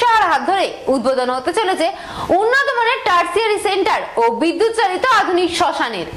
শাহর হাত ধরে উদ্বোধন হতে চলেছে উন্নত মানের টার্সিয়ারি সেন্টার ও বিদ্যুৎ চালিত আধুনিক শ্মশানের।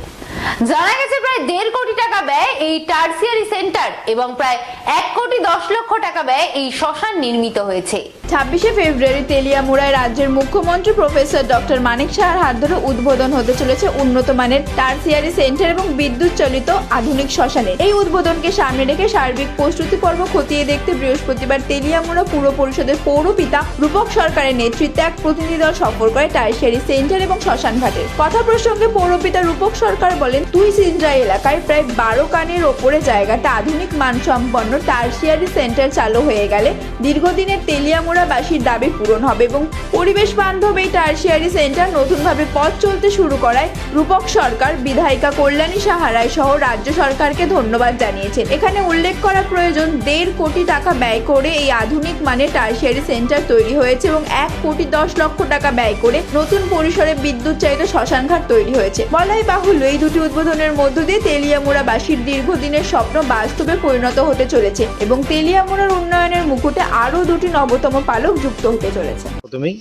জানা গেছে প্রায় দেড় কোটি টাকা ব্যয় এই টার্সিয়ারি সেন্টার এবং প্রায় এক কোটি দশ লক্ষ টাকা ব্যয় এই শ্মশান নির্মিত হয়েছে। ছাব্বিশে ফেব্রুয়ারি তেলিয়ামুড়ায় রাজ্যের মুখ্যমন্ত্রী প্রফেসর ডক্টর মানিক সাহার হাত ধরে উদ্বোধন হতে চলেছে উন্নত মানের টার্সিয়ারি সেন্টার এবং বিদ্যুৎ চালিত আধুনিক শ্মশানে। এই উদ্বোধনকে সামনে রেখে সার্বিক প্রস্তুতি পর্ব খতিয়ে দেখতে বৃহস্পতিবার তেলিয়ামুড়া পুর পরিষদের পৌরপিতা রূপক সরকারের নেতৃত্বে এক প্রতিনিধি দল সফর করে টার্সিয়ারি সেন্টার এবং শ্মশান ঘাটের কথা প্রসঙ্গে পৌরপিতা রূপক সরকার বলেন, তুই সিন্দ্রা এলাকায় প্রায় বারো কানের ওপরে জায়গাটা আধুনিক মানসম্পন্ন টার্সিয়ারি সেন্টার চালু হয়ে গেলে দীর্ঘদিনের তেলিয়ামুড়াবাসীর দাবি পূরণ হবে এবং পরিবেশ বান্ধব এই টার্সিয়ারি সেন্টার নতুনভাবে পথ চলতে শুরু করায় রূপক সরকার, বিধায়িকা কল্যাণী সাহারায় সহ রাজ্য সরকারকে ধন্যবাদ জানিয়েছেন। এখানে উল্লেখ করা প্রয়োজন, দেড় কোটি টাকা ব্যয় করে এই আধুনিক মানের টার্সিয়ারি সেন্টার তৈরি হয়েছে এবং এক কোটি দশ লক্ষ টাকা ব্যয় করে নতুন পরিসরে বিদ্যুৎ চালিত শ্মশানঘাট তৈরি হয়েছে। বলাই বাহুল্য, এই দুটি উদ্বোধনের মধ্য দিয়ে তেলিয়ামুড়াবাসীর দীর্ঘদিনের স্বপ্ন বাস্তবে পরিণত হতে চলেছে এবং তেলিয়ামুড়ার উন্নয়নের মুকুটে আরও দুটি নবতম পালক যুক্ত হতে চলেছে। প্রথমেই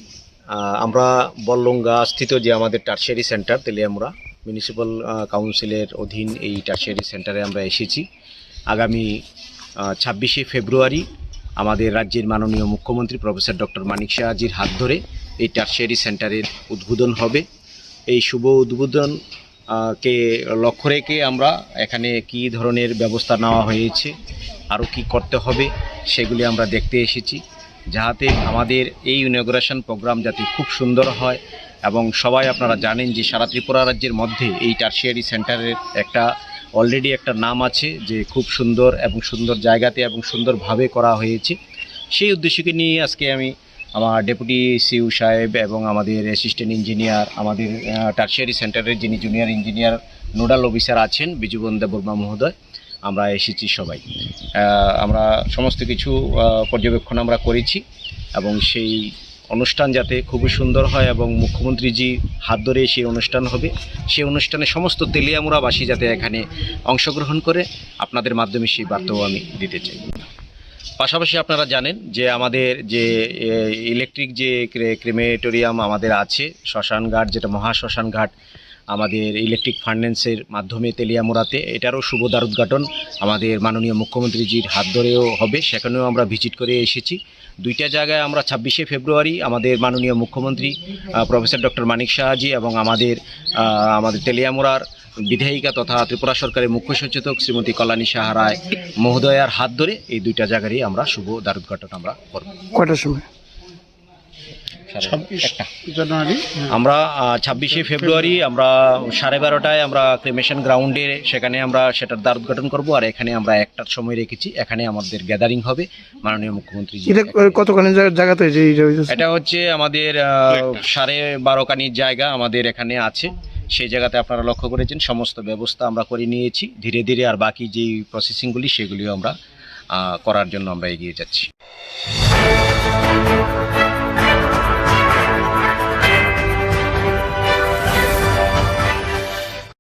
আমরা বল্লঙ্গা স্থিত যে আমাদের টার্সিয়ারি সেন্টার, তেলিয়ামুড়া মিউনিসিপ্যাল কাউন্সিলের অধীন এই টার্সিয়ারি সেন্টারে আমরা এসেছি। আগামী ছাব্বিশে ফেব্রুয়ারি আমাদের রাজ্যের মাননীয় মুখ্যমন্ত্রী প্রফেসর ডক্টর মানিক শাহজির হাত ধরে এই টার্সিয়ারি সেন্টারের উদ্বোধন হবে। এই শুভ উদ্বোধন কে লক্ষ্য রেখে আমরা এখানে কি ধরনের ব্যবস্থা নেওয়া হয়েছে আরও কি করতে হবে, সেগুলি আমরা দেখতে এসেছি। যাতে আমাদের এই ইনগ্রেশন প্রোগ্রাম যাতে খুব সুন্দর হয় এবং সবাই আপনারা জানেন যে সারা ত্রিপুরা রাজ্যের মধ্যে এই টার্সিয়ারি সেন্টারের একটা অলরেডি একটা নাম আছে যে খুব সুন্দর এবং সুন্দর জায়গাতে এবং সুন্দরভাবে করা হয়েছে। সেই উদ্দেশ্যকে নিয়ে আজকে আমি আমার ডেপুটি সিউ সাহেব এবং আমাদের অ্যাসিস্ট্যান্ট ইঞ্জিনিয়ার আমাদের টার্সিয়ারি সেন্টারের যিনি জুনিয়র ইঞ্জিনিয়ার নোডাল অফিসার আছেন বিজুবন্দা বর্মা মহোদয়। আমরা এসেছি সবাই। আমরা সমস্ত কিছু পর্যবেক্ষণ আমরা করেছি এবং সেই অনুষ্ঠান যাতে খুবই সুন্দর হয় এবং মুখ্যমন্ত্রীজি হাত ধরে সেই অনুষ্ঠান হবে, সেই অনুষ্ঠানে সমস্ত তেলিয়ামুরাবাসী যাতে এখানে অংশগ্রহণ করে, আপনাদের মাধ্যমে সেই বার্তাও আমি দিতে চাই। পাশাপাশি আপনারা জানেন যে আমাদের যে ইলেকট্রিক যে ক্রে- ক্রেমেটোরিয়াম আমাদের আছে শ্মশান ঘাট যেটা মহা শ্মশান ঘাট আমাদের ইলেকট্রিক ফাইন্যান্সের মাধ্যমে তেলিয়ামুড়াতে। এটারও শুভ দ্বার উদ্ঘাটন আমাদের মাননীয় মুখ্যমন্ত্রীজির হাত ধরেও হবে, সেখানেও আমরা ভিজিট করে এসেছি। দুইটা জায়গায় আমরা ছাব্বিশে ফেব্রুয়ারি আমাদের মাননীয় মুখ্যমন্ত্রী প্রফেসর ডক্টর মানিক শাহজি এবং আমাদের আমাদের তেলিয়ামুড়ার বিধায়িকা তথা ত্রিপুরা সরকারের মুখ্য সচেতক শ্রীমতী কল্যাণী সাহারায় মহোদয়ার হাত ধরে এই দুইটা জায়গারই আমরা শুভ দ্বার উদ্ঘাটন আমরা করব। কয়টার সময়? জানুয়ারি আমরা ছাব্বিশে ফেব্রুয়ারি আমরা সাড়ে বারোটায় আমরা ক্রেমেশন গ্রাউন্ডে সেখানে আমরা সেটার দ্বার উদ্ঘাটন করব আর এখানে আমরা একটার সময় রেখেছি। এখানে আমাদের গ্যাদারিং হবে। মাননীয় মুখ্যমন্ত্রী কতখানি জায়গাতে এটা হচ্ছে আমাদের সাড়ে বারো কানির জায়গা আমাদের এখানে আছে। সেই জায়গাতে আপনারা লক্ষ্য করেছেন সমস্ত ব্যবস্থা আমরা করে নিয়েছি। ধীরে ধীরে আর বাকি যেই প্রসেসিংগুলি সেগুলিও আমরা করার জন্য আমরা এগিয়ে যাচ্ছি।